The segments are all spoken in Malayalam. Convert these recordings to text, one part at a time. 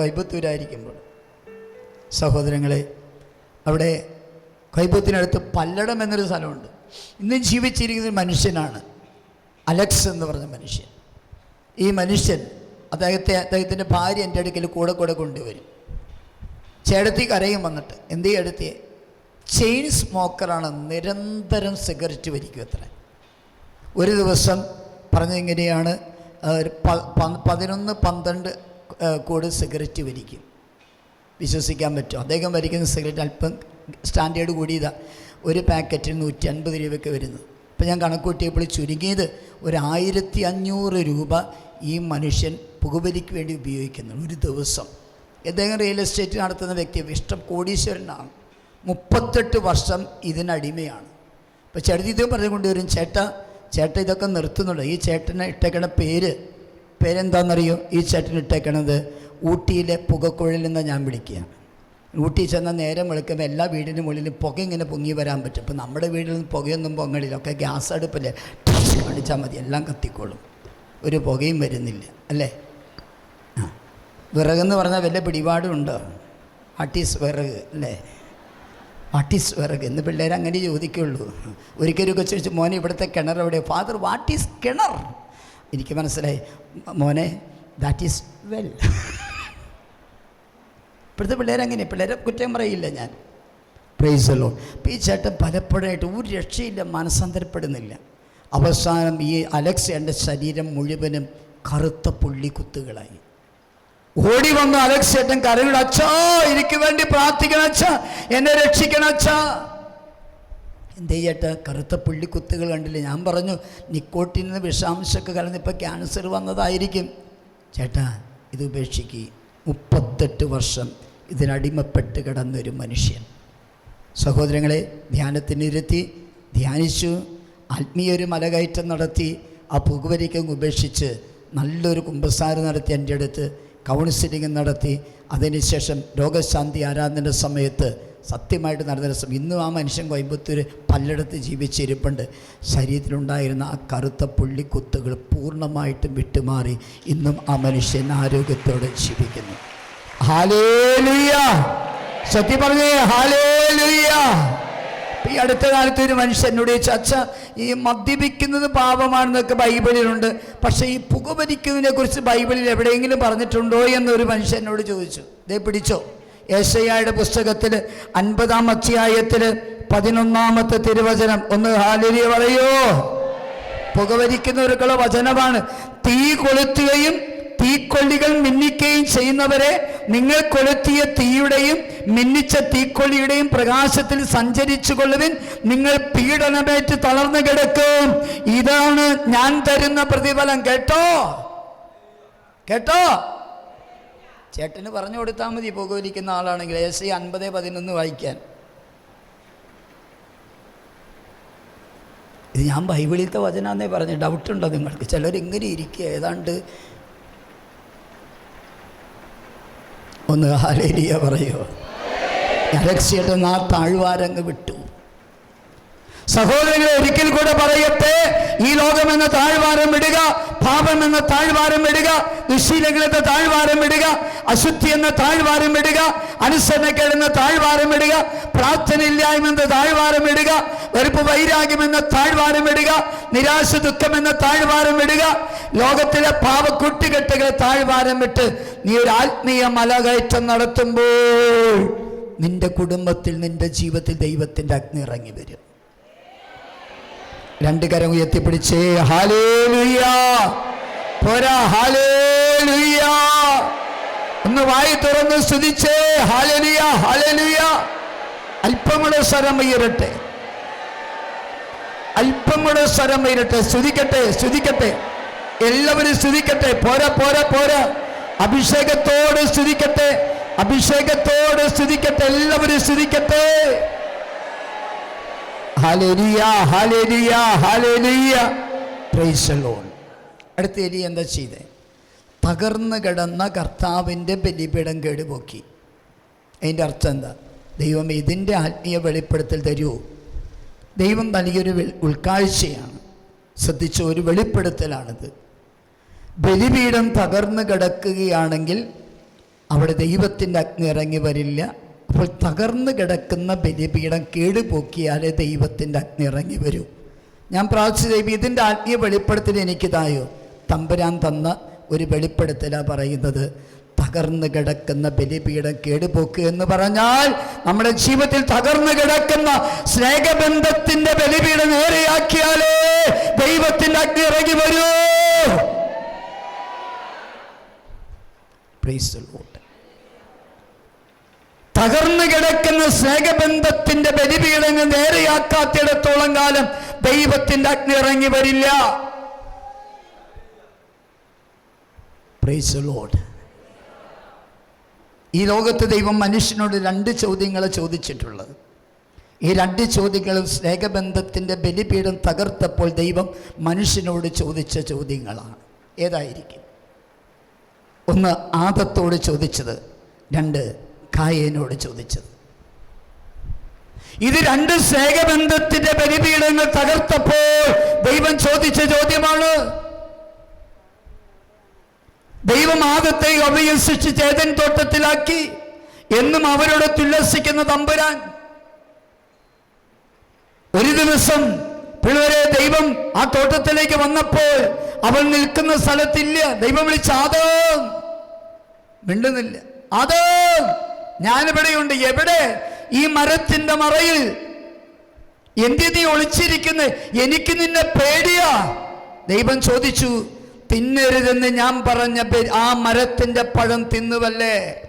കോയമ്പത്തൂരായിരിക്കുമ്പോൾ സഹോദരങ്ങളെ അവിടെ കൈബത്തിനടുത്ത് പല്ലടം എന്നൊരു സ്ഥലമുണ്ട്. ഇന്നും ജീവിച്ചിരിക്കുന്ന മനുഷ്യനാണ്. അലക്സ് എന്ന് പറഞ്ഞ മനുഷ്യൻ. ഈ മനുഷ്യൻ അദ്ദേഹത്തെ അദ്ദേഹത്തിന്റെ ഭാര്യ എന്റെ അടുക്കൽ കൂടെ കൂടെ കൊണ്ടുവരും. ചേടത്തി കരയും വന്നിട്ട് എന്ത് ചേടത്തിയെ ചെയിൻ സ്മോക്കറാണ് നിരന്തരം സിഗരറ്റ് വലിക്കും അത്ര. ഒരു ദിവസം പറഞ്ഞിങ്ങനെയാണ് പതിനൊന്ന് പന്ത്രണ്ട് കൂട് സിഗരറ്റ് വലിക്കും. വിശ്വസിക്കാൻ പറ്റും അദ്ദേഹം വലിക്കുന്ന സിഗരറ്റ് അല്പം സ്റ്റാൻഡേർഡ് കൂടിയതാണ് ഒരു പാക്കറ്റിൽ നൂറ്റി അൻപത് രൂപയ്ക്ക് വരുന്നത്. അപ്പോൾ ഞാൻ കണക്ക് കൂട്ടിയപ്പോൾ ചുരുങ്ങിയത് ഒരു ആയിരത്തി അഞ്ഞൂറ് രൂപ ഈ മനുഷ്യൻ പുകവലിക്ക് വേണ്ടി ഉപയോഗിക്കുന്നു. ഒരു ദിവസം. അദ്ദേഹം റിയൽ എസ്റ്റേറ്റ് നടത്തുന്ന വ്യക്തി ഇഷ്ടം കോടീശ്വരനാണ്. മുപ്പത്തെട്ട് വർഷം ഇതിനടിമയാണ്. അപ്പോൾ ചെറുതീതം ഇത് പറഞ്ഞുകൊണ്ടുവരും ചേട്ട ചേട്ട ഇതൊക്കെ നിർത്തുന്നുണ്ട്? ഈ ചേട്ടനെ ഇട്ടേക്കണ പേര് പേരെന്താണെന്നറിയോ ഈ ചേട്ടൻ ഇട്ടേക്കണത് ഊട്ടിയിലെ പുകക്കുഴലിൽ നിന്ന് ഞാൻ വിളിക്കുക ഊട്ടി ചെന്ന നേരം വെളുക്കുമ്പോൾ എല്ലാ വീടിന്റെ മുകളിലും പുക ഇങ്ങനെ പൊങ്ങി വരാൻ പറ്റും. അപ്പോൾ നമ്മുടെ വീട്ടിൽ നിന്ന് പുകയൊന്നും പൊങ്ങലില്ല ഒക്കെ ഗ്യാസ് അടുപ്പല്ലേ കാണിച്ചാൽ മതി എല്ലാം കത്തിക്കോളും. ഒരു പുകയും വരുന്നില്ല അല്ലേ? ആ. വിറകെന്ന് പറഞ്ഞാൽ വലിയ പിടിപാടും ഉണ്ടോ? വാട്ട് ഈസ് വിറക് അല്ലേ? വാട്ടീസ് വിറക് എന്ന് പിള്ളേർ അങ്ങനെ ചോദിക്കുള്ളൂ. ഒരിക്കലും ഒക്കെ ചോദിച്ചു മോനെ ഇവിടുത്തെ കിണർ എവിടെ ഫാദർ വാട്ടീസ് കിണർ? എനിക്ക് മനസ്സിലായി. മോനെ ദാറ്റ് ഈസ് വെൽ ഇപ്പോഴത്തെ പിള്ളേരങ്ങനെ പിള്ളേരെ കുറ്റം പറയില്ല ഞാൻ. പ്രൈസ് അപ്പോൾ ഈ ചേട്ടൻ പലപ്പോഴായിട്ട് ഒരു രക്ഷയില്ല മനസ്സന്തരപ്പെടുന്നില്ല. അവസാനം ഈ അലക്സ് എന്റെ ശരീരം മുഴുവനും കറുത്ത പുള്ളിക്കുത്തുകളായി. ഓടി വന്ന അലക്സ് ചേട്ടൻ കരയുടെ അച്ഛാ എനിക്ക് വേണ്ടി പ്രാർത്ഥിക്കണ അച്ഛാ എന്നെ രക്ഷിക്കണ അച്ഛാ. എന്തേ ചെയ്യട്ടെ കറുത്ത പുള്ളിക്കുത്തുകൾ കണ്ടില്ലേ? ഞാൻ പറഞ്ഞു നിക്കോട്ടിൽ നിന്ന് വിഷാംശമൊക്കെ കലർന്ന് ഇപ്പോൾ ക്യാൻസർ വന്നതായിരിക്കും. ചേട്ടാ ഇത് ഉപേക്ഷിക്കുക മുപ്പത്തെട്ട് വർഷം ഇതിനടിമപ്പെട്ട് കിടന്നൊരു മനുഷ്യൻ. സഹോദരങ്ങളെ ധ്യാനത്തിനിരുത്തി ധ്യാനിച്ചു ആത്മീയൊരു മലകയറ്റം നടത്തി ആ പുകവലിക്കങ്ങ് ഉപേക്ഷിച്ച് നല്ലൊരു കുമ്പസാരം നടത്തി എന്റെ അടുത്ത് കൗൺസിലിംഗ് നടത്തി. അതിനുശേഷം രോഗശാന്തി ആരാധന സമയത്ത് സത്യമായിട്ട് നടന്ന രസം ഇന്നും ആ മനുഷ്യൻ കോയമ്പത്തൂർ പലയിടത്ത് ജീവിച്ചിരിപ്പുണ്ട്. ശരീരത്തിലുണ്ടായിരുന്ന ആ കറുത്ത പുള്ളിക്കുത്തുകൾ പൂർണമായിട്ടും വിട്ടുമാറി. ഇന്നും ആ മനുഷ്യൻ ആരോഗ്യത്തോടെ ജീവിക്കുന്നു. ഹാലേലുയ്യ സത്യം പറഞ്ഞേ ഹാലേലുയ്യ ഈ അടുത്ത കാലത്ത് ഒരു ചോദിച്ചു അച്ഛ ഈ മദ്യപിക്കുന്നത് പാപമാണെന്നൊക്കെ ബൈബിളിലുണ്ട്. പക്ഷേ ഈ പുകവലിക്കുന്നതിനെ കുറിച്ച് ബൈബിളിൽ എവിടെയെങ്കിലും പറഞ്ഞിട്ടുണ്ടോ? എന്നൊരു മനുഷ്യൻ എന്നോട് ചോദിച്ചു. ദേ പിടിച്ചോ. യേശയ്യയുടെ പുസ്തകത്തിൽ അൻപതാം അധ്യായത്തിൽ പതിനൊന്നാമത്തെ തിരുവചനം. ഒന്ന് ഹാലിരിയ പറയോ? പുകവലിക്കുന്നവർക്കുള്ള വചനമാണ്. തീ കൊളുത്തുകയും തീക്കൊള്ളികൾ മിന്നിക്കുകയും ചെയ്യുന്നവരെ നിങ്ങൾ കൊളുത്തിയ തീയുടെയും മിന്നിച്ച തീക്കൊള്ളിയുടെയും പ്രകാശത്തിൽ സഞ്ചരിച്ചു കൊള്ളുവിൻ നിങ്ങൾ പീഡനമേറ്റ് തളർന്നു കിടക്കും. ഇതാണ് ഞാൻ തരുന്ന പ്രതിഫലം. കേട്ടോ? കേട്ടോ? ചേട്ടന് പറഞ്ഞു കൊടുത്താൽ മതി പുകവലിക്കുന്ന ആളാണെങ്കിൽ. എസ് ഐ അൻപത് പതിനൊന്ന് വായിക്കാൻ. ഇത് ഞാൻ ബൈബിളിലത്തെ വചനാന്നേ പറഞ്ഞു. ഡൗട്ടുണ്ടോ നിങ്ങൾക്ക്? ചിലർ ഇങ്ങനെ ഇരിക്കുക. ഏതാണ്ട് ഒന്ന് ആലേരിയ പറയോ? അലക്സിയുടെ ആ താഴ്വാരങ്ങ് വിട്ടു. സഹോദരങ്ങളെ ഒരിക്കൽ കൂടെ പറയട്ടെ ഈ ലോകം എന്ന താഴ്വാരം വിടുക പാപം എന്ന താഴ്വാരം വിടുക ദുശീലങ്ങളെന്ന താഴ്വാരം വിടുക അശുദ്ധി എന്ന താഴ്വാരം വിടുക അനുസരണക്കേട് എന്ന താഴ്വാരം വിടുക പ്രാർത്ഥനയില്ലായ്മ എന്ന താഴ്വാരം വിടുക വെറുപ്പ് വൈരാഗ്യം എന്ന താഴ്വാരം വിടുക നിരാശ ദുഃഖം എന്ന താഴ്വാരം വിടുക ലോകത്തിലെ പാവ കുട്ടികെട്ടുകളെ താഴ്വാരം വിട്ട് നീ ഒരു ആത്മീയ മലകയറ്റം നടത്തുമ്പോൾ നിന്റെ കുടുംബത്തിൽ നിന്റെ ജീവിതത്തിൽ ദൈവത്തിന്റെ അഗ്നി ഇറങ്ങി വരും. രണ്ട് കരം ഉയർത്തിപ്പിടിച്ചേ ഹാലേലുയ്യ ഒന്ന് വായി തുറന്ന് സ്തുതിച്ചേ ഹാലേലുയ ഹാലേലുയ സ്വരം ഉയരട്ടെ. അല്പം കൂടെ സ്വരം ഉയരട്ടെ. സ്തുതിക്കട്ടെ സ്തുതിക്കട്ടെ. എല്ലാവരും സ്തുതിക്കട്ടെ. പോരാ പോരാ പോരാ. അഭിഷേകത്തോട് സ്തുതിക്കട്ടെ. അഭിഷേകത്തോട് സ്തുതിക്കട്ടെ. എല്ലാവരും സ്തുതിക്കട്ടെ. ഹാലേലിയ ഹാലേലിയ ഹലരിയ പ്രൈസലോൺ അടുത്ത എലി എന്താ ചെയ്തേ? തകർന്നു കിടന്ന കർത്താവിന്റെ ബലിപീഠം കേടുപോക്കി. അതിന്റെ അർത്ഥം എന്താ? ദൈവം ഇതിന്റെ ആത്മീയ വെളിപ്പെടുത്തൽ തരൂ. ദൈവം നൽകിയൊരു ഉൾക്കാഴ്ചയാണ്. ശ്രദ്ധിച്ച ഒരു വെളിപ്പെടുത്തലാണിത്. ബലിപീഠം തകർന്നു കിടക്കുകയാണെങ്കിൽ അവിടെ ദൈവത്തിന്റെ അഗ്നി ഇറങ്ങി വരില്ല. അപ്പോൾ തകർന്നു കിടക്കുന്ന ബലിപീഠം കേടുപോക്കിയാലേ ദൈവത്തിന്റെ അഗ്നി ഇറങ്ങി വരൂ. ഞാൻ പ്രാർത്ഥിച്ച ദൈവം ഇതിന്റെ ആത്മീയ വെളിപ്പെടുത്തൽ എനിക്കിതായോ? തമ്പുരാൻ തന്ന ഒരു വെളിപ്പെടുത്തലാണ് പറയുന്നത്. തകർന്നു കിടക്കുന്ന ബലിപീഠം കേടുപോക്ക് എന്ന് പറഞ്ഞാൽ നമ്മുടെ ജീവിതത്തിൽ തകർന്നു കിടക്കുന്ന സ്നേഹബന്ധത്തിന്റെ ബലിപീഠം നേരെയാക്കിയാലേ ദൈവത്തിന്റെ അഗ്നി ഇറങ്ങി വരൂ. തകർന്നു കിടക്കുന്ന സ്നേഹബന്ധത്തിന്റെ ബലിപീഠങ്ങൾ നേരെയാക്കാത്തിടത്തോളം കാലം ദൈവത്തിന്റെ അഗ്നി ഇറങ്ങി വരില്ല. ഈ ലോകത്ത് ദൈവം മനുഷ്യനോട് രണ്ട് ചോദ്യങ്ങൾ ചോദിച്ചിട്ടുള്ളത്. ഈ രണ്ട് ചോദ്യങ്ങളും സ്നേഹബന്ധത്തിന്റെ ബലിപീഠം തകർത്തപ്പോൾ ദൈവം മനുഷ്യനോട് ചോദിച്ച ചോദ്യങ്ങളാണ്. ഏതായിരിക്കും? ഒന്ന് ആദത്തോട് ചോദിച്ചത് രണ്ട് കായേനോട് ചോദിച്ചത്. ഇത് രണ്ട് സ്നേഹബന്ധത്തിന്റെ പരിപീഠങ്ങൾ തകർത്തപ്പോൾ ദൈവം ചോദിച്ച ചോദ്യമാണ്. ദൈവം ആദത്തെ അഭിയസിച്ച് ചേതൻ തോട്ടത്തിലാക്കി എന്നും അവരോട് തുല്ലസിക്കുന്ന തമ്പുരാൻ. ഒരു ദിവസം പിള്ളേരെ ദൈവം ആ തോട്ടത്തിലേക്ക് വന്നപ്പോൾ അവൾ നിൽക്കുന്ന സ്ഥലത്തില്ല. ദൈവം വിളിച്ച ആദം. മിണ്ടുന്നില്ല. അത് ഞാനിവിടെയുണ്ട്. എവിടെ? ഈ മരത്തിന്റെ മറയിൽ. എന്തി നീ എനിക്ക് നിന്നെ പേടിയാ. ദൈവം ചോദിച്ചു തിന്നരുതെന്ന് ഞാൻ പറഞ്ഞ ആ മരത്തിന്റെ പഴം തിന്നുവല്ലേ?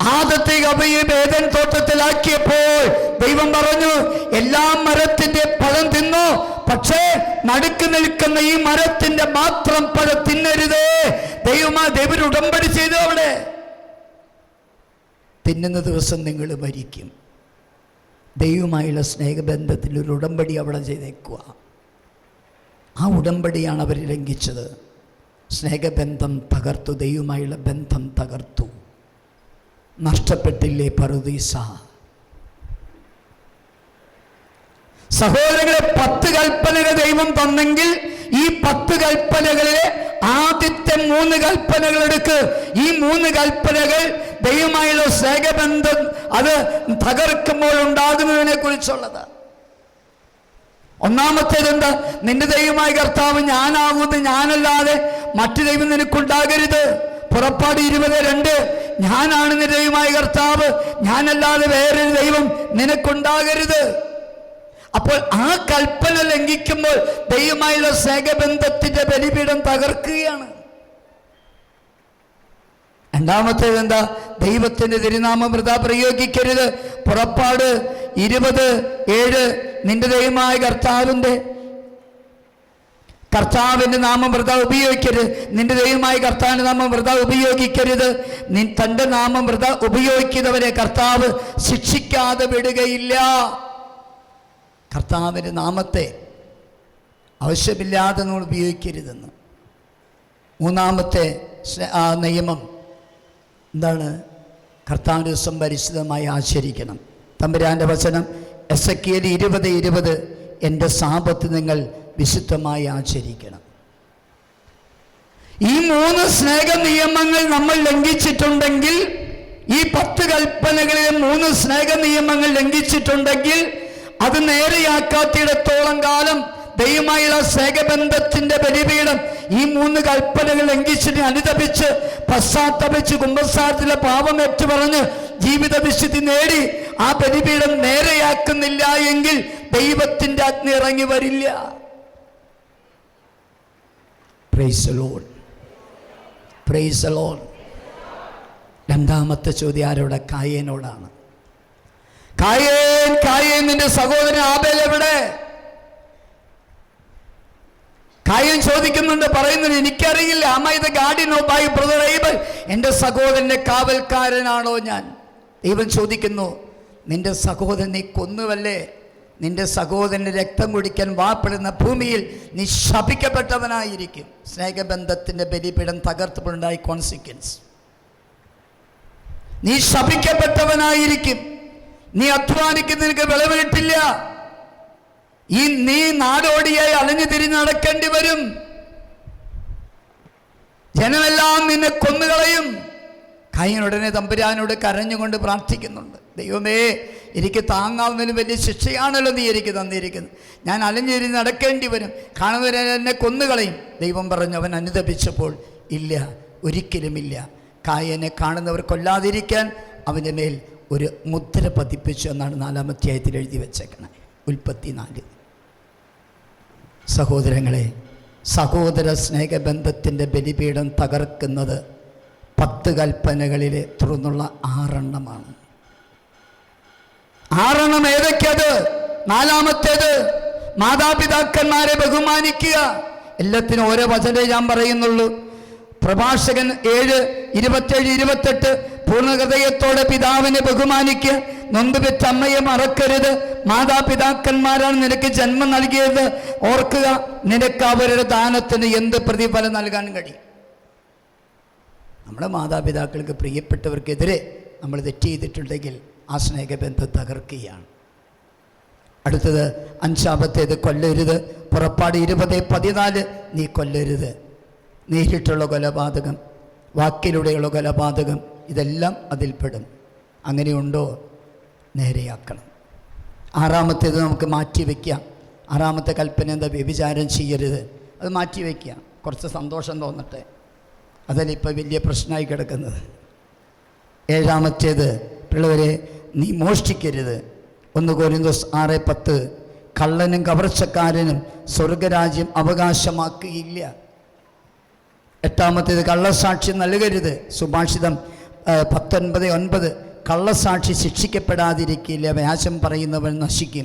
ആദത്തെ അവയെ വേദൻ തോട്ടത്തിലാക്കിയപ്പോൾ ദൈവം പറഞ്ഞു എല്ലാ മരത്തിന്റെ പഴം തിന്നു? പക്ഷേ നടുക്ക് നിൽക്കുന്ന ഈ മരത്തിന്റെ മാത്രം പഴം തിന്നരുതേ. ദൈവമാ ദൈവം ഉടമ്പടി ചെയ്തു അവിടെ. തിന്നുന്ന ദിവസം നിങ്ങൾ മരിക്കും. ദൈവമായുള്ള സ്നേഹബന്ധത്തിൽ ഒരു ഉടമ്പടി അവിടെ ചെയ്തേക്കുക. ആ ഉടമ്പടിയാണ് അവർ ലംഘിച്ചത്. സ്നേഹബന്ധം തകർത്തു ദൈവമായുള്ള ബന്ധം തകർത്തു. നഷ്ടപ്പെട്ടില്ലേ പറുദീസ? സഹോദരങ്ങളെ പത്ത് കൽപ്പനകൾ ദൈവം തന്നെങ്കിൽ ഈ പത്ത് കൽപ്പനകളിലെ ആദ്യത്തെ മൂന്ന് കൽപ്പനകൾ എടുക്ക്. ഈ മൂന്ന് കൽപ്പനകൾ ദൈവമായുള്ള സ്നേഹബന്ധം അത് തകർക്കുമ്പോൾ ഉണ്ടാകുന്നതിനെ കുറിച്ചുള്ളത്. ഒന്നാമത്തേത് എന്താ? നിന്റെ ദൈവമായ കർത്താവ് ഞാനാകുന്നത് ഞാനല്ലാതെ മറ്റു ദൈവം നിനക്കുണ്ടാകരുത്. പുറപ്പാട് ഇരുപത് രണ്ട്. ഞാനാണ് നിന്റെ ദൈവമായ കർത്താവ്. ഞാനല്ലാതെ വേറൊരു ദൈവം നിനക്കുണ്ടാകരുത്. അപ്പോൾ ആ കൽപ്പന ലംഘിക്കുമ്പോൾ ദൈവമായുള്ള സ്നേഹബന്ധത്തിന്റെ ബലിപീഠം തകർക്കുകയാണ്. രണ്ടാമത്തേത് എന്താ? ദൈവത്തിന്റെ തിരുനാമം വൃത പ്രയോഗിക്കരുത്. പുറപ്പാട് ഇരുപത് ഏഴ് നിന്റെ ദൈവമായ കർത്താവിന്റെ കർത്താവിന്റെ നാമം വൃത ഉപയോഗിക്കരുത്. നിന്റെ ദൈവമായി കർത്താവിന്റെ നാമം വൃത ഉപയോഗിക്കരുത്. നി തന്റെ നാമം വൃത ഉപയോഗിക്കുന്നവരെ കർത്താവ് ശിക്ഷിക്കാതെ വിടുകയില്ല. കർത്താവിന്റെ നാമത്തെ ആവശ്യമില്ലാതെ നമ്മൾ ഉപയോഗിക്കരുതെന്ന്. മൂന്നാമത്തെ നിയമം എന്താണ്? കർത്താവിന്റെ ദിവസം പരിശുദ്ധമായി ആചരിക്കണം. തമ്പുരാന്റെ വചനം എസ് എ ഇരുപത് ഇരുപത് എന്റെ സാപത്ത് നിങ്ങൾ വിശുദ്ധമായി ആചരിക്കണം. ഈ മൂന്ന് സ്നേഹ നിയമങ്ങൾ നമ്മൾ ലംഘിച്ചിട്ടുണ്ടെങ്കിൽ ഈ പത്ത് കൽപ്പനകളിലെ മൂന്ന് സ്നേഹ നിയമങ്ങൾ ലംഘിച്ചിട്ടുണ്ടെങ്കിൽ അത് നേരെയാക്കാത്തിടത്തോളം കാലം ദൈവമായുള്ള സ്നേഹബന്ധത്തിന്റെ ബലിപീഠം ഈ മൂന്ന് കൽപ്പനകൾ ലംഘിച്ചിട്ട് അനുതപിച്ച് പശ്ചാത്തപിച്ച് കുംഭസാരത്തിലെ പാപം ഏറ്റു പറഞ്ഞ് ജീവിത വിശുദ്ധി നേടി ആ ബലിപീഠം നേരെയാക്കുന്നില്ല എങ്കിൽ ദൈവത്തിന്റെ അഗ്നി ഇറങ്ങി വരില്ല. പ്രൈസ് ലോൺ പ്രൈസ് ലോൺ രണ്ടാമത്തെ ചോദ്യം ആരോടെ? കായേനോടാണ്. കായേൻ കായേൻ നിന്റെ സഹോദരൻ ആബേൽ എവിടെ? കായൻ ചോദിക്കുന്നുണ്ട് പറയുന്നത് എനിക്കറിയില്ല. അമ്മ ഇത് ഗാർഡിനോ ബൈ ബ്രദർ ഏബൽ എന്റെ സഹോദരന്റെ കാവൽക്കാരനാണോ ഞാൻ? ദൈവം ചോദിക്കുന്നു നിന്റെ സഹോദരൻ നീ കൊന്നുവല്ലേ? നിന്റെ സഹോദരന് രക്തം കുടിക്കാൻ വാപ്പെടുന്ന ഭൂമിയിൽ നീ ശപിക്കപ്പെട്ടവനായിരിക്കും. സ്നേഹബന്ധത്തിന്റെ ബലിപീഠം തകർത്തപ്പോഴുണ്ടായി കോൺസിക്വൻസ് നീ ശപിക്കപ്പെട്ടവനായിരിക്കും. നീ അധ്വാനിക്കുന്ന നിനക്ക് കിട്ടില്ല ഈ നീ നാടോടിയായി അലഞ്ഞു തിരിഞ്ഞ് നടക്കേണ്ടി വരും. ജനമെല്ലാം നിന്നെ കൊന്നുകളയും. കൈനുടനെ തമ്പുരാനോട് കരഞ്ഞുകൊണ്ട് പ്രാർത്ഥിക്കുന്നുണ്ട്. ദൈവമേ എനിക്ക് താങ്ങാവുന്നതിലും വലിയ ശിക്ഷയാണല്ലോ നീ എനിക്ക് തന്നിരിക്കുന്നത്. ഞാൻ അലഞ്ഞിരി നടക്കേണ്ടി വരും. കാണുന്നവരെ എന്നെ കൊന്നുകളയും. ദൈവം പറഞ്ഞു അവൻ അനുദപിച്ചപ്പോൾ ഇല്ല ഒരിക്കലുമില്ല കായനെ കാണുന്നവർ കൊല്ലാതിരിക്കാൻ അവന്റെ മേൽ ഒരു മുദ്ര പതിപ്പിച്ചു എന്നാണ് നാലാമധ്യായത്തിൽ എഴുതി വെച്ചേക്കണേ. ഉൽപ്പത്തി നാല്. സഹോദരങ്ങളെ സഹോദര സ്നേഹബന്ധത്തിന്റെ ബലിപീഠം തകർക്കുന്നത് പത്ത് കൽപ്പനകളിലെ തുടർന്നുള്ള ആറെണ്ണമാണ്. ആറെണ്ണം ഏതൊക്കെയത്? നാലാമത്തേത് മാതാപിതാക്കന്മാരെ ബഹുമാനിക്കുക. എല്ലാത്തിനും ഓരോ വചനേ ഞാൻ പറയുന്നുള്ളൂ. പ്രഭാഷകൻ ഏഴ് ഇരുപത്തേഴ് ഇരുപത്തെട്ട് പൂർണഹൃദയത്തോടെ പിതാവിനെ ബഹുമാനിക്കുക. നൊന്ത് പെറ്റ അമ്മയെ മറക്കരുത്. മാതാപിതാക്കന്മാരാണ് നിനക്ക് ജന്മം നൽകിയത്. ഓർക്കുക നിനക്ക് അവരുടെ ദാനത്തിന് എന്ത് പ്രതിഫലം നൽകാൻ കഴിയും? നമ്മുടെ മാതാപിതാക്കൾക്ക് പ്രിയപ്പെട്ടവർക്കെതിരെ നമ്മൾ തെറ്റ് ചെയ്തിട്ടുണ്ടെങ്കിൽ ആ സ്നേഹബന്ധം തകർക്കുകയാണ്. അടുത്തത് അഞ്ചാമത്തേത് കൊല്ലരുത്. പുറപ്പാട് ഇരുപത് പതിനാല് നീ കൊല്ലരുത്. നേരിട്ടുള്ള കൊലപാതകം വാക്കിലൂടെയുള്ള കൊലപാതകം ഇതെല്ലാം അതിൽപ്പെടും. അങ്ങനെയുണ്ടോ? നേരെയാക്കണം. ആറാമത്തേത് നമുക്ക് മാറ്റി വയ്ക്കാം ആറാമത്തെ കൽപ്പന എന്താ? വ്യഭിചാരം ചെയ്യരുത്. അത് മാറ്റി വയ്ക്കാം കുറച്ച് സന്തോഷം തോന്നട്ടെ. അതല്ല ഇപ്പോൾ വലിയ പ്രശ്നമായി കിടക്കുന്നത്. ഏഴാമത്തേത് പിള്ളവരെ നീ മോഷ്ടിക്കരുത്. ഒന്ന് കോരിന്തോസ് ആറ് പത്ത്. കള്ളനും കവർച്ചക്കാരനും സ്വർഗരാജ്യം അവകാശമാക്കുകയില്ല. എട്ടാമത്തേത് കള്ളസാക്ഷി നൽകരുത്. സുഭാഷിതം പത്തൊൻപത് ഒൻപത്. കള്ളസാക്ഷി ശിക്ഷിക്കപ്പെടാതിരിക്കില്ല. വ്യാജം പറയുന്നവൻ നശിക്കും.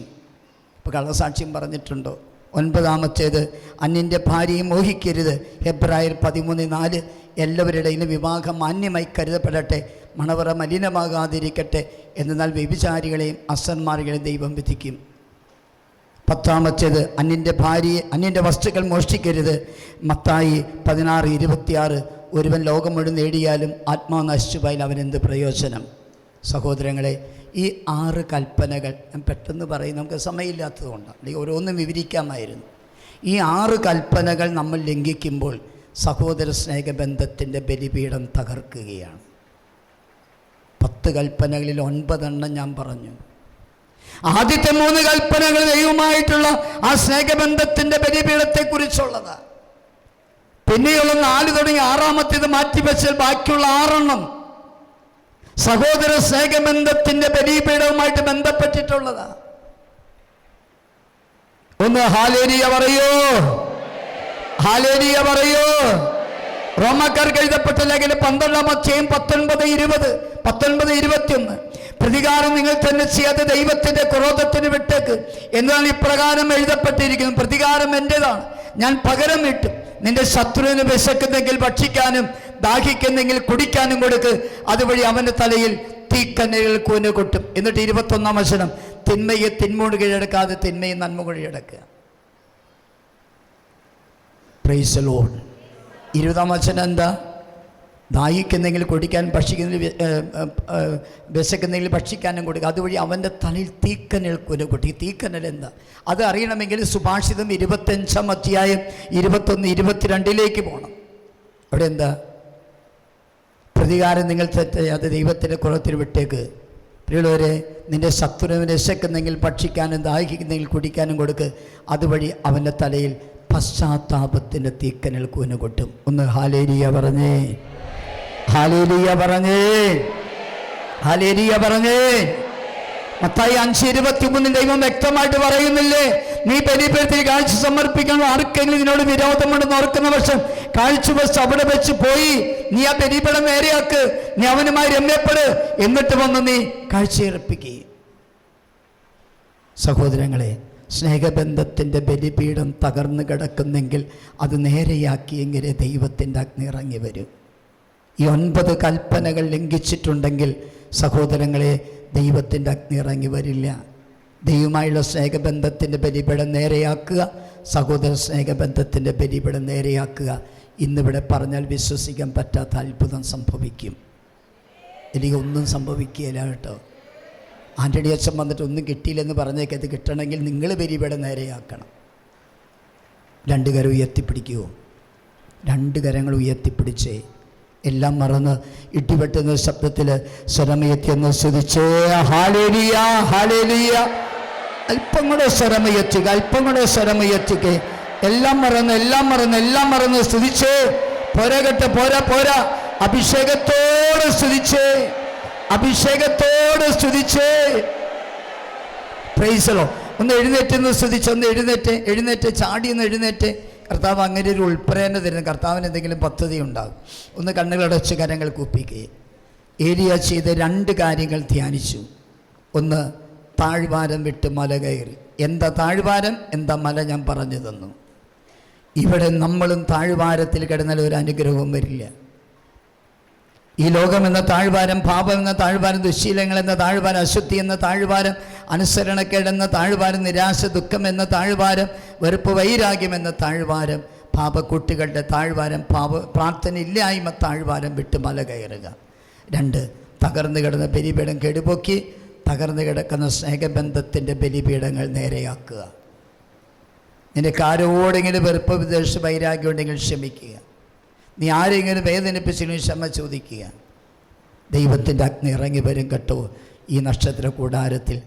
ഇപ്പോൾ കള്ളസാക്ഷ്യം പറഞ്ഞിട്ടുണ്ടോ? ഒൻപതാമത്തേത് അന്യന്റെ ഭാര്യയെ മോഹിക്കരുത്. ഹെബ്രായർ പതിമൂന്ന് നാല്. എല്ലാവരുടെയും വിവാഹം മാന്യമായി കരുതപ്പെടട്ടെ. മണവറ മലിനമാകാതിരിക്കട്ടെ എന്നാൽ വ്യഭിചാരികളെയും അസന്മാരികളെയും ദൈവം വിധിക്കും. പത്താമത്തേത് അന്യന്റെ ഭാര്യയെ അന്യന്റെ വസ്തുക്കൾ മോഷ്ടിക്കരുത്. മത്തായി പതിനാറ് ഇരുപത്തിയാറ് ഒരുവൻ ലോകം മുഴുവൻ നേടിയാലും ആത്മാവ് നശിച്ചു പോയാൽ അവനെന്ത് പ്രയോജനം? സഹോദരങ്ങളെ ഈ ആറ് കൽപ്പനകൾ ഞാൻ പെട്ടെന്ന് പറയും നമുക്ക് സമയമില്ലാത്തതുകൊണ്ടാണ് അല്ലെങ്കിൽ ഓരോന്നും വിവരിക്കാമായിരുന്നു. ഈ ആറ് കൽപ്പനകൾ നമ്മൾ ലംഘിക്കുമ്പോൾ സഹോദര സ്നേഹബന്ധത്തിന്റെ ബലിപീഠം തകർക്കുകയാണ്. പത്ത് കൽപ്പനകളിൽ ഒൻപതെണ്ണം ഞാൻ പറഞ്ഞു. ആദ്യത്തെ മൂന്ന് കൽപ്പനകൾ ദൈവമായിട്ടുള്ള ആ സ്നേഹബന്ധത്തിന്റെ ബലിപീഠത്തെ കുറിച്ചുള്ളതാണ് പിന്നെയുള്ള നാല് തുടങ്ങി ആറാമത്തേത് മാറ്റിവെച്ചാൽ ബാക്കിയുള്ള ആറെണ്ണം സഹോദര സ്നേഹബന്ധത്തിന്റെ ബലിപീഠവുമായിട്ട് ബന്ധപ്പെട്ടിട്ടുള്ളതാ. ഒന്ന് ഹാലേരിയ പറയോ. ഹാലേരിയ പറയോ. റോമക്കാർക്ക് എഴുതപ്പെട്ട ലേഖനം പന്ത്രണ്ടാം അധ്യായം പത്തൊൻപത് ഇരുപത് പത്തൊൻപത് ഇരുപത്തിയൊന്ന്. പ്രതികാരം നിങ്ങൾ തന്നെ ചെയ്യാതെ ദൈവത്തിന്റെ ക്രോധത്തിന് വിട്ടേക്ക് എന്നാണ് ഇപ്രകാരം എഴുതപ്പെട്ടിരിക്കുന്നത്. പ്രതികാരം എന്റെതാണ് ഞാൻ പകരം വിട്ടു നിന്റെ ശത്രുവിന് വിശക്കുന്നെങ്കിൽ ഭക്ഷിക്കാനും ദാഹിക്കുന്നെങ്കിൽ കുടിക്കാനും കൊടുക്ക്. അതുവഴി അവന്റെ തലയിൽ തീക്കന്നലുകൾ കൂന് കൊട്ടും. എന്നിട്ട് ഇരുപത്തൊന്നാം വശനം തിന്മയെ തിന്മോട് കീഴടക്കാതെ തിന്മയെ നന്മ കീഴടക്കുക. പ്രൈസ് ലോൺ ഇരുപതാം വചനം എന്താ? ദാഹിക്കുന്നെങ്കിൽ കുടിക്കാൻ ഭക്ഷിക്കുന്നതിൽ വിശക്കുന്നെങ്കിൽ ഭക്ഷിക്കാനും കൊടുക്കുക. അതുവഴി അവന്റെ തലയിൽ തീക്കനൽ ഒരു കുട്ടി. തീക്കനൽ എന്താ? അത് അറിയണമെങ്കിൽ സുഭാഷിതം ഇരുപത്തഞ്ചാം അധ്യായം ഇരുപത്തൊന്ന് ഇരുപത്തിരണ്ടിലേക്ക് പോകണം അവിടെ എന്താ? പ്രതികാരം നിങ്ങൾ അത് ദൈവത്തിന്റെ കുളത്തിൽ വിട്ടേക്ക്. പ്രിയുള്ളവരെ നിന്റെ ശത്രുവിന് വിശക്കുന്നെങ്കിൽ ഭക്ഷിക്കാനും ദാഹിക്കുന്നെങ്കിൽ കുടിക്കാനും കൊടുക്ക്. അതുവഴി അവന്റെ തലയിൽ പശ്ചാത്താപത്തിന്റെ തീക്കനൽ കൂന കൊട്ടും. ഒന്ന് ഹാലേരിയ പറഞ്ഞേ. ഹാലേലിയ പറഞ്ഞേ. ഹാലേലിയ പറഞ്ഞേ. മത്തായി അഞ്ച് ഇരുപത്തി മൂന്നിൽ ദൈവം വ്യക്തമായിട്ട് പറയുന്നില്ലേ? നീ ബലിപീഠത്തിൽ കാഴ്ച സമർപ്പിക്കണം ആർക്കെങ്കിലും നിന്നോട് വിരോധമുണ്ടെന്ന് ഓർക്കുന്ന പക്ഷം കാഴ്ച വെച്ച് അവിടെ വെച്ച് പോയി. നീ ആ ബലിപീഠം നേരെയാക്ക്. നീ അവനുമായി രമ്യപ്പെട്. എന്നിട്ട് വന്ന് നീ കാഴ്ചയർപ്പിക്കുക സഹോദരങ്ങളെ സ്നേഹബന്ധത്തിന്റെ ബലിപീഠം തകർന്നു കിടക്കുന്നെങ്കിൽ അത് നേരെയാക്കിയെങ്കിലേ ദൈവത്തിന്റെ അഗ്നി ഇറങ്ങി വരും? ഈ ഒൻപത് കൽപ്പനകൾ ലംഘിച്ചിട്ടുണ്ടെങ്കിൽ സഹോദരങ്ങളെ ദൈവത്തിന്റെ അഗ്നി ഇറങ്ങി വരില്ല. ദൈവമായുള്ള സ്നേഹബന്ധത്തിന്റെ ബലിപീഠം നേരെയാക്കുക സഹോദര സ്നേഹബന്ധത്തിന്റെ ബലിപീഠം നേരെയാക്കുക. ഇന്നിവിടെ പറഞ്ഞാൽ വിശ്വസിക്കാൻ പറ്റാത്ത അത്ഭുതം സംഭവിക്കും. എനിക്കൊന്നും സംഭവിക്കുകയില്ല കേട്ടോ. ആന്റണി അച്ഛൻ വന്നിട്ട് ഒന്നും കിട്ടിയില്ലെന്ന് പറഞ്ഞേക്കത് കിട്ടണമെങ്കിൽ നിങ്ങൾ ബലിപീഠം നേരെയാക്കണം. രണ്ട് കരം ഉയർത്തിപ്പിടിക്കുമോ രണ്ട് കരങ്ങൾ ഉയർത്തിപ്പിടിച്ചേ എല്ലാം മറന്ന് ഇടിവെട്ടുന്ന ശബ്ദത്തിൽ സ്വരമയത്തിയെന്ന് ശ്രദ്ധിച്ചേ. ഹാലേലിയ ഹാലേലിയ അല്പം കൂടെ സ്വരമയറ്റുക അല്പം കൂടെ സ്വരമയറ്റുക. എല്ലാം മറന്ന് എല്ലാം മറന്ന് എല്ലാം മറന്ന് സ്തുതിച്ചേ പോരാ കേട്ടോ പോരാ പോരാ. അഭിഷേകത്തോടെ സ്തുതിച്ചേ അഭിഷേകത്തോടെ സ്തുതിച്ചേ. പ്രൈസലോ ഒന്ന് എഴുന്നേറ്റ് ഒന്ന് സ്തുതിച്ച് ഒന്ന് എഴുന്നേറ്റ് എഴുന്നേറ്റ് ചാടി ഒന്ന് എഴുന്നേറ്റ്. കർത്താവ് അങ്ങനെ ഒരു ഉൾപ്രേരണ തരുന്ന കർത്താവിന് എന്തെങ്കിലും പദ്ധതി ഉണ്ടാകും. ഒന്ന് കണ്ണുകളടച്ച് കരങ്ങൾ കൂപ്പിക്കുകയും ഏരിയ ചെയ്ത് രണ്ട് കാര്യങ്ങൾ ധ്യാനിച്ചു. ഒന്ന് താഴ്വാരം വിട്ട് മല കയറി. എന്താ താഴ്വാരം? എന്താ മല ഞാൻ പറഞ്ഞു തന്നു. ഇവിടെ നമ്മളും താഴ്വാരത്തിൽ കിടന്നാൽ ഒരു അനുഗ്രഹവും വരില്ല. ഈ ലോകം എന്ന താഴ്വാരം പാപം എന്ന താഴ്വാരം ദുശീലങ്ങൾ എന്ന താഴ്വാരം അശുദ്ധി എന്ന താഴ്വാരം അനുസരണക്കേട് എന്ന താഴ്വാരം നിരാശ ദുഃഖം എന്ന താഴ്വാരം വെറുപ്പ് വൈരാഗ്യം എന്ന താഴ്വാരം പാപക്കുട്ടികളുടെ താഴ്വാരം പാപ പ്രാർത്ഥന ഇല്ലായ്മ താഴ്വാരം വിട്ട് മല കയറുക. രണ്ട് തകർന്നു കിടന്ന ബലിപീഠം കെടുപൊക്കി തകർന്നു കിടക്കുന്ന സ്നേഹബന്ധത്തിന്റെ ബലിപീഠങ്ങൾ നേരെയാക്കുക. നിനക്ക് ആരോടെങ്കിലും വെറുപ്പ് വിദേശ വൈരാഗ്യം ഉണ്ടെങ്കിൽ ക്ഷമിക്കുക. നീ ആരെങ്കിലും വേദനിപ്പിച്ചെങ്കിലും ക്ഷമ ചോദിക്കുക. ദൈവത്തിന്റെ അഗ്നി ഇറങ്ങി വരും കേട്ടോ ഈ നക്ഷത്ര കൂടാരത്തിൽ.